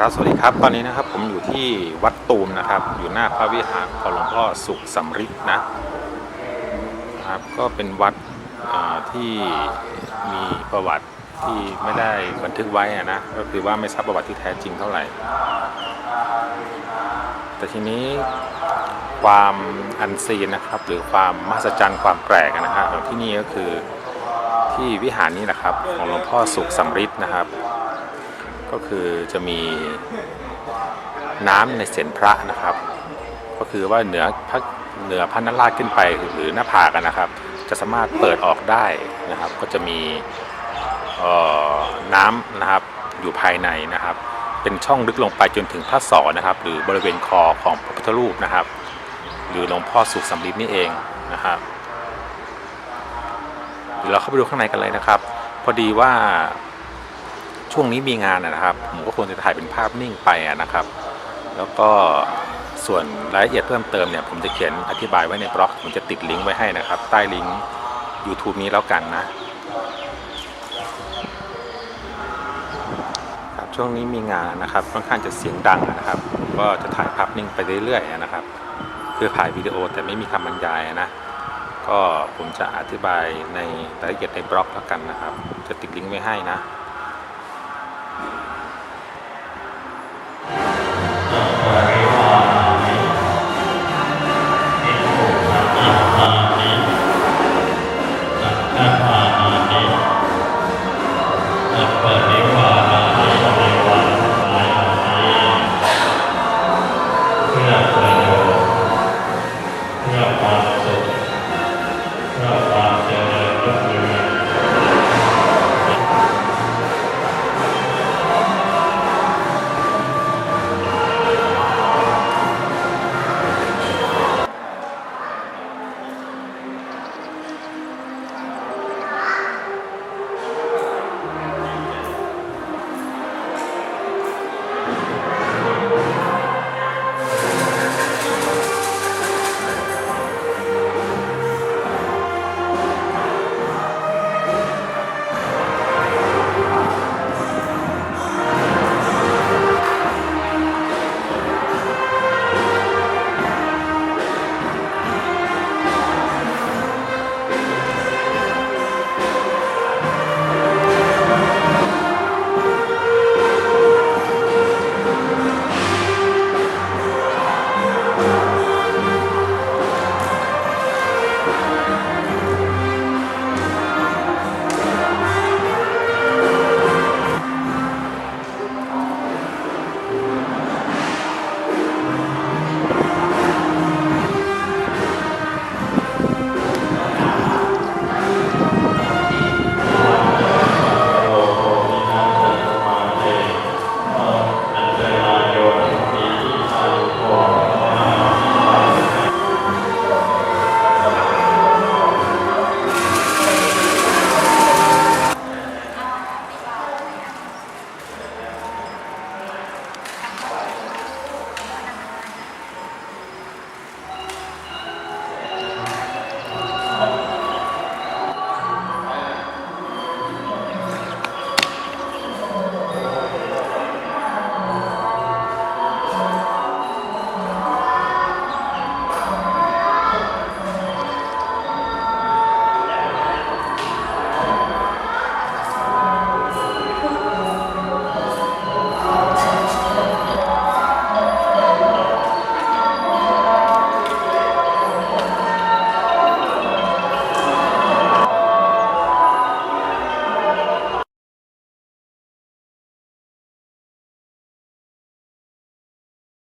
ครับสวัสดีครับ ตอนนี้นะครับผมอยู่ที่วัดตูมนะครับ อยู่หน้าพระวิหารของหลวงพ่อสุขสำริดนะครับ ก็เป็นวัดที่มีประวัติที่ไม่ได้บันทึกไว้นะก็คือว่าไม่ทราบประวัติที่แท้จริงเท่าไหร่ แต่ทีนี้ความอันซีนนะครับ หรือความมหัศจรรย์ความแปลกอะนะฮะของที่นี่ก็คือที่วิหารนี้นะครับของหลวงพ่อสุขสำริดนะครับ ก็คือจะมีน้ำในเศียรพระนะครับ ก็คือว่าเหนือพระเหนือพระนราชขึ้นไปหรือหน้าผากนะครับ จะสามารถเปิดออกได้นะครับ ก็จะมีน้ำนะครับอยู่ภายในนะครับ เป็นช่องลึกลงไปจนถึงพระศอนะครับ หรือบริเวณคอของพระพุทธรูปนะครับ หรือหลวงพ่อสุขสำริดนี่เองนะครับเดี๋ยวเราเข้าไปดูข้างในกันเลยนะครับ พอดีว่า ช่วงนี้มีงานนะครับ ผมก็ควรจะถ่ายเป็นภาพนิ่งไปนะครับ แล้วก็ส่วนรายละเอียดเพิ่มเติมเนี่ยผมจะเขียนอธิบายไว้ในบล็อก ผมจะติดลิงก์ไว้ให้นะครับ ใต้ลิงก์ YouTube นี้แล้วกันนะครับช่วงนี้มีงานนะครับค่อนข้างจะเสียงดังนะครับก็จะถ่ายภาพนิ่งไปเรื่อยๆนะครับ คือถ่ายวิดีโอแต่ไม่มีคำบรรยายนะก็ผมจะอธิบายในรายละเอียดในบล็อกแล้วกันนะครับ จะติดลิงก์ไว้ให้นะ